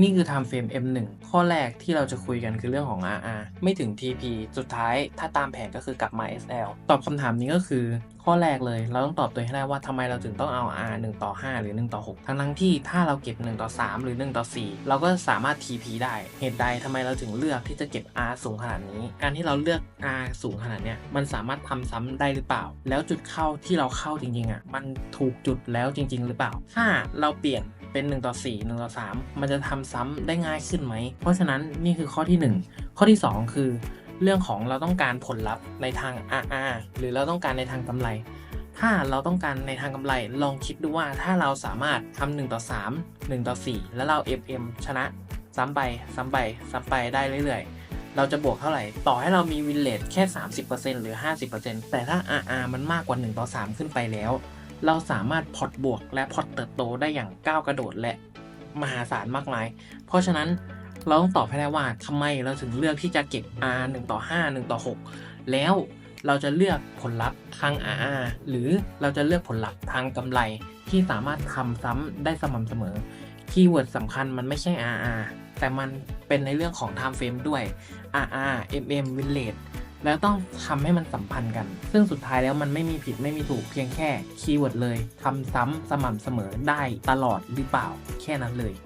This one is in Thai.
นี่คือ time frame M1 ข้อแรกที่เราจะคุยกันคือเรื่องของ RR ไม่ถึง TP สุดท้ายถ้าตามแผนก็คือกลับมา SL ตอบคำถามนี้ก็คือ ข้อแรกเลยเราต้องตอบตัวให้ได้ว่าทำไมเราถึงต้องเอา R 1ต่อ 5 หรือ 1 ต่อ 6 ทั้งทั้งที่ถ้าเราเก็บ 1 ต่อ 3 หรือ 1 ต่อ 4 เราก็สามารถ TP ได้ เหตุใดทำไมเราถึงเลือกที่จะเก็บ R สูงขนาดนี้ การที่เราเลือก R สูงขนาดเนี้ยมันสามารถทำซ้ำได้หรือเปล่า แล้วจุดเข้าที่เราเข้าจริงๆอะมันถูกจุดแล้วจริง ๆ หรือเปล่าถ้าเราเปลี่ยน เป็น 1 ต่อ 4 1 ต่อ 3 มันจะทำซ้ำได้ง่ายขึ้นไหม เพราะฉะนั้นนี่คือข้อที่ 1 ข้อที่ 2 คือ เรื่องของเราต้องการผลลัพธ์ในทาง RR หรือเราต้องการในทางกำไร ถ้าเราต้องการในทางกำไร ลองคิดดูว่าถ้าเราสามารถทำ1ต่อ 3 1 ต่อ 4 แล้วเรา FM ชนะ ซ้ำไป ซ้ำไป ซ้ำไปได้เรื่อยๆ เราจะบวกเท่าไหร่ ต่อให้เรามีวินเลทแค่ 30%หรือ 50%แต่ถ้า RR มันมากกว่า 1 ต่อ 3 ขึ้นไปแล้ว เราสามารถพอตบวกและพอตเติบโตได้อย่างก้าวกระโดดและมหาศาลมากมาย เพราะฉะนั้นเราต้องตอบให้ได้ว่าทำไมเราถึงเลือกที่จะเก็บ R 1ต่อ5 1ต่อ6 แล้วเราจะเลือกผลลัพธ์ทาง RR หรือเราจะเลือกผลลัพธ์ทางกำไร ที่สามารถทำซ้ำได้สม่ำเสมอ คีย์เวิร์ดสำคัญมันไม่ใช่ RR แต่มันเป็นในเรื่องของ time frame ด้วย RR MM win rate แล้วต้องทำให้มันสัมพันธ์กัน ซึ่งสุดท้ายแล้วมันไม่มีผิดไม่มีถูกเพียงแค่คีย์เวิร์ดเลยทำซ้ำสม่ำเสมอได้ตลอดหรือเปล่าแค่นั้นเลย